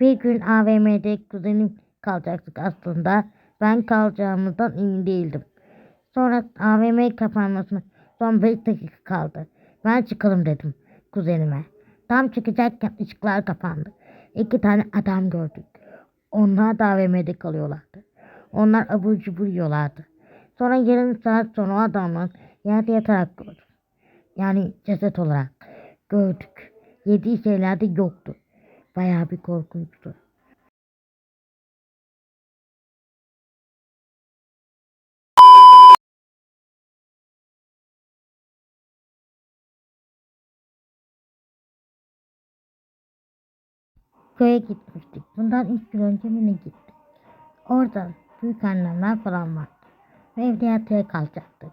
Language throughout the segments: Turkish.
Bir gün AVM'de kuzenim kalacaktık aslında. Ben kalacağımızdan emin değildim. Sonra AVM kapanmasına son 5 dakika kaldı. Ben çıkalım dedim kuzenime. Tam çıkacakken ışıklar kapandı. İki tane adam gördük. Onlar da AVM'de kalıyorlardı. Onlar abur cubur yiyorlardı. Sonra yarım saat sonra o adamlar yerde yatarak gördüm. Yani ceset olarak gördük. Yediği şeyler de yoktu. Bayağı bir korkunçtu. Köye gitmiştik. Bundan üç yıl önce mi ne gittik? Orada büyük annemler falan vardı. Ve evde yatmaya kalacaktık.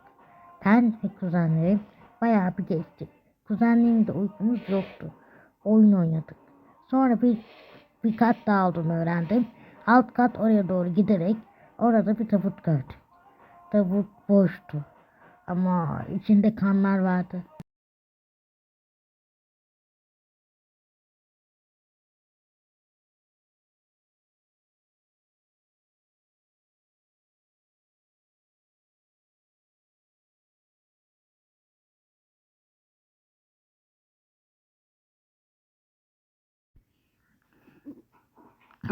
Ben ve kuzenlerim bayağı bir geçtik. Kuzenlerimde uykumuz yoktu. Oyun oynadık. Sonra bir, bir kat daha olduğunu öğrendim. Alt kat oraya doğru giderek orada bir tabut gördüm. Tabut boştu. Ama içinde kanlar vardı.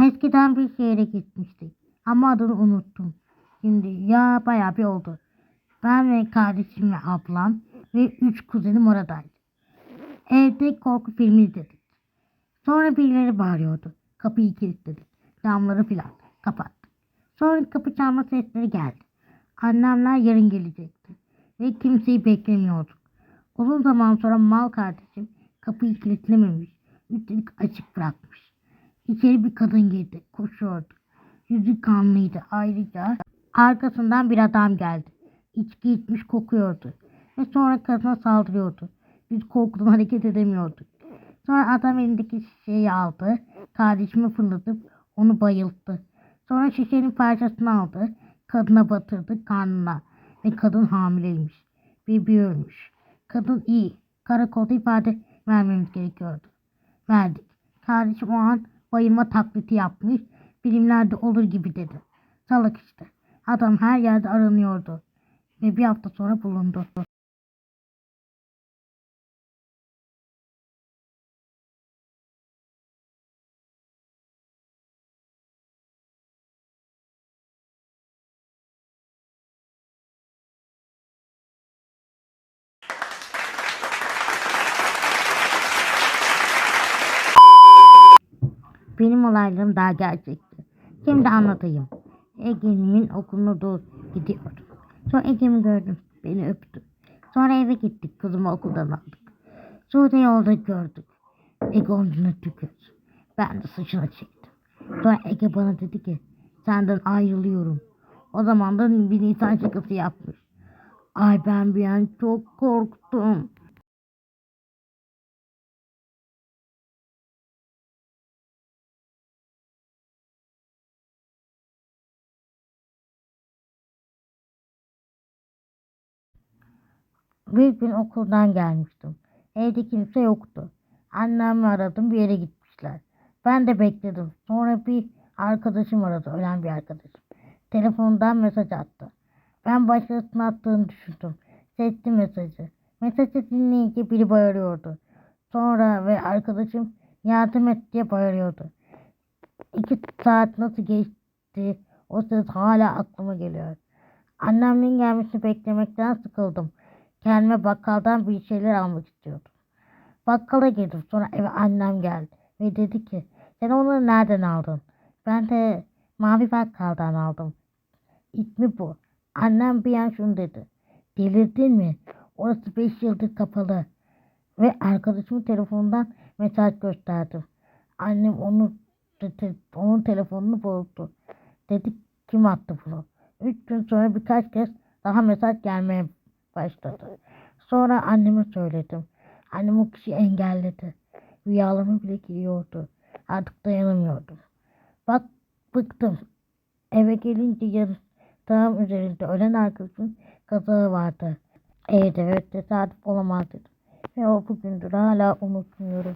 Eskiden bir şehre gitmiştik. Ama adını unuttum. Şimdi ya bayağı bir oldu. Ben ve kardeşim ve ablam ve üç kuzenim oradaydı. Evde korku filmi izledik. Sonra birileri bağırıyordu. Kapıyı kilitledik. Camları filan kapattık. Sonra kapı çalma sesleri geldi. Annemler yarın gelecekti. Ve kimseyi beklemiyorduk. Uzun zaman sonra mal kardeşim kapıyı kilitlememiş. Üstelik açık bırakmış. İçeri bir kadın girdi. Koşuyordu. Yüzü kanlıydı. Ayrıca arkasından bir adam geldi. İçki içmiş kokuyordu. Ve sonra kadına saldırıyordu. Biz korkudan hareket edemiyorduk. Sonra adam elindeki şişeyi aldı. Kardeşimi fırlatıp onu bayılttı. Sonra şişenin parçasını aldı. Kadına batırdı karnına. Ve kadın hamileymiş. Bebeği ölmüş. Kadın iyi. Karakolda ifade vermemiz gerekiyordu. Verdik. Kardeşim o an bayılma taklidi yapmış. Bilimlerde olur gibi dedi. Salak işte. Adam her yerde aranıyordu. Ve bir hafta sonra bulundu. Benim olaylarım daha gerçekti. Şimdi anlatayım. Ege'nin okuluna doğru gidiyordum. Sonra Ege'mi gördüm. Beni öptü. Sonra eve gittik. Kızımı okuldan aldık. Sonra yolda gördük. Ege omzuna tükürdü. Ben de saçına çektim. Sonra Ege bana dedi ki senden ayrılıyorum. O zaman da bir insan şakası yapmış. Ay ben bir an çok korktum. Bir gün okuldan gelmiştim. Evde kimse yoktu. Annemi aradım bir yere gitmişler. Ben de bekledim. Sonra bir arkadaşım aradı. Ölen bir arkadaşım. Telefondan mesaj attı. Ben başkasına attığını düşündüm. Sesli mesajı. Mesajı dinleyince biri bağırıyordu. Sonra ve arkadaşım yardım et diye bağırıyordu. İki saat nasıl geçti o ses hala aklıma geliyor. Annemin gelmesini beklemekten sıkıldım. Kendime bakkaldan bir şeyler almak istiyordum. Bakkala girdim. Sonra eve annem geldi. Ve dedi ki sen onları nereden aldın? Ben de mavi bakkaldan aldım. İsmi bu. Annem bir an şunu dedi. Delirdin mi? Orası beş yıldır kapalı. Ve arkadaşımın telefonundan mesaj gösterdim. Annem onu onun telefonunu bozdu. Dedi kim attı bunu? Üç gün sonra birkaç kez daha mesaj gelmeye başladı. Sonra anneme söyledim. Annem o kişiyi engelledi. Rüyalarıma bile giriyordu. Artık dayanamıyordum. Bak bıktım. Eve gelince yatağım üzerinde ölen arkadaşın kazağı vardı. Evet evet tesadüf olamaz dedim. Ve o bugündür hala unutmuyorum.